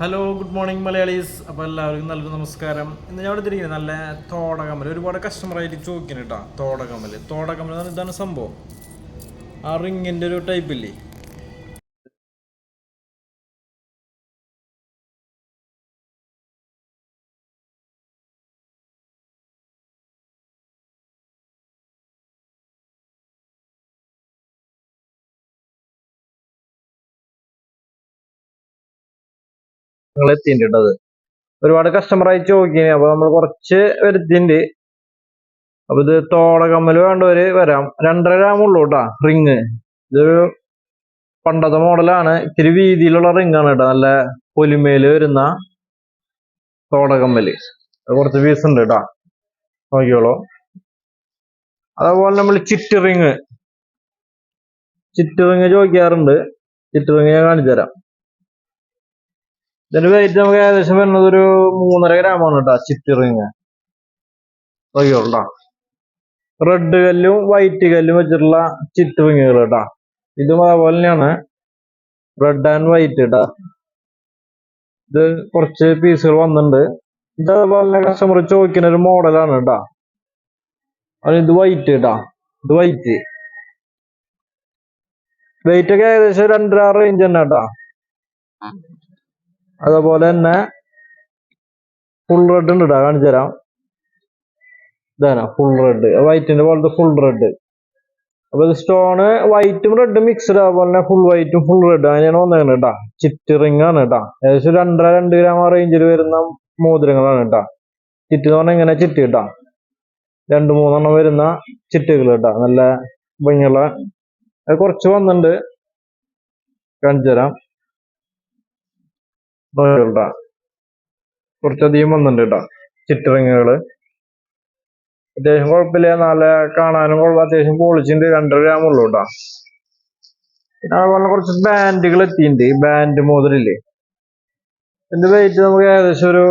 Hello good morning Malayalees അപ്പോൾ എല്ലാവർക്കും നല്ലൊരു നമസ്കാരം. ഇന്ന് ഞാൻ ഇവിടെ തിരിക്കുന്നത് നല്ല തോടകമൽ ഒരുപാട് കസ്റ്റമറായിട്ട് ചോദിക്കുന്നു കേട്ടോ തോടകമൽ തോടകമൽ ഇതാണ് സംഭവം. ആ റിങ്ങിന്റെ ഒരു ടൈപ്പ് നിങ്ങൾ എത്തിയിട്ടുണ്ട്. ഒരുപാട് കസ്റ്റമറായി ചോദിക്കുന്നത് അപ്പോൾ നമ്മൾ കുറച്ച് വരുത്തിണ്ട് അപ്പൊ ഇത് തോടകമ്മൽ വേണ്ടവര് വരാം. രണ്ടര ഗ്രാം ഉള്ളൂ കേട്ടാ റിങ് ഇതൊരു പണ്ടത്തെ മോഡലാണ്. ഇത്തിരി വീതിയിലുള്ള റിങ് ആണ് കേട്ടോ. നല്ല പൊലിമേൽ വരുന്ന തോടകമ്മൽ. കുറച്ച് പീസ് ഉണ്ട് കേട്ടാ. നോക്കിയോളൂ അതേപോലെ നമ്മൾ ചിറ്റ് റിങ് ചിറ്റ് റിങ് ചോദിക്കാറുണ്ട്. ചിറ്റ് റിങ് ഞാൻ കാണിച്ചു തരാം ഇതിന്റെ വെയിറ്റ് നമുക്ക് ഏകദേശം വരുന്നത് ഒരു മൂന്നര ഗ്രാമാണ് കേട്ടോ ചിറ്റ് റിങ് നോക്കിയോളൂ റെഡ് കല്ലും വൈറ്റ് കല്ലും വെച്ചിട്ടുള്ള ചിറ്റ് റിങ്ങുകൾ കേട്ടാ ഇതും അതേപോലെ തന്നെയാണ്. റെഡ് ആൻഡ് വൈറ്റ് കേട്ടാ ഇത് കുറച്ച് പീസുകൾ വന്നിട്ടുണ്ട്. ഇത് അതേപോലെ തന്നെ കസ്റ്റമർ ചോദിക്കുന്ന ഒരു മോഡലാണ് കേട്ടാ അത് ഇത് വൈറ്റ് കേട്ടാ ഇത് വൈറ്റ് വെയിറ്റ് ഒക്കെ ഏകദേശം രണ്ടര റേഞ്ച് തന്നെ കേട്ടാ അതേപോലെ തന്നെ ഫുൾ റെഡ് ഉണ്ട് കേട്ടോ കാണിച്ചു തരാം. ഇതാണ് ഫുൾ റെഡ് വൈറ്റിന്റെ പോലത്തെ ഫുൾ റെഡ് അപ്പൊ ഇത് സ്റ്റോണ് വൈറ്റും റെഡും മിക്സ്ഡ് അതുപോലെ തന്നെ ഫുൾ വൈറ്റും ഫുൾ റെഡും അങ്ങനെയാണ് വന്നേക്കുന്നത് കേട്ടാ ചിറ്റ് റിംഗ് ആണ് കേട്ടാ ഏകദേശം രണ്ടര രണ്ട് ഗ്രാം ആ റേഞ്ചിൽ വരുന്ന മോതിരങ്ങളാണ് കേട്ടാ ചിറ്റ് എന്ന് പറഞ്ഞാൽ ഇങ്ങനെ ചിറ്റ് കേട്ടാ രണ്ട് മൂന്നെണ്ണം വരുന്ന ചിറ്റുകൾ കേട്ടാ നല്ല ഭംഗിയുള്ള അത് കുറച്ച് വന്നിട്ടുണ്ട് കാണിച്ചു തരാം. കേട്ടാ കുറച്ചധികം വന്നിട്ടുണ്ട് കേട്ടോ ചിറ്ററിങ്ങുകൾ അത്യാവശ്യം കുഴപ്പമില്ല. നല്ല കാണാനും കുഴപ്പം അത്യാവശ്യം പോളിച്ചിണ്ട് രണ്ടര ഗ്രാം കേട്ടോ പിന്നെ അതുപോലെ കുറച്ച് ബാൻഡുകൾ എത്തിയിട്ടുണ്ട്. ബാൻഡ് മോതിരില്ലേ. ഇതിന്റെ വെയിറ്റ് നമുക്ക് ഏകദേശം ഒരു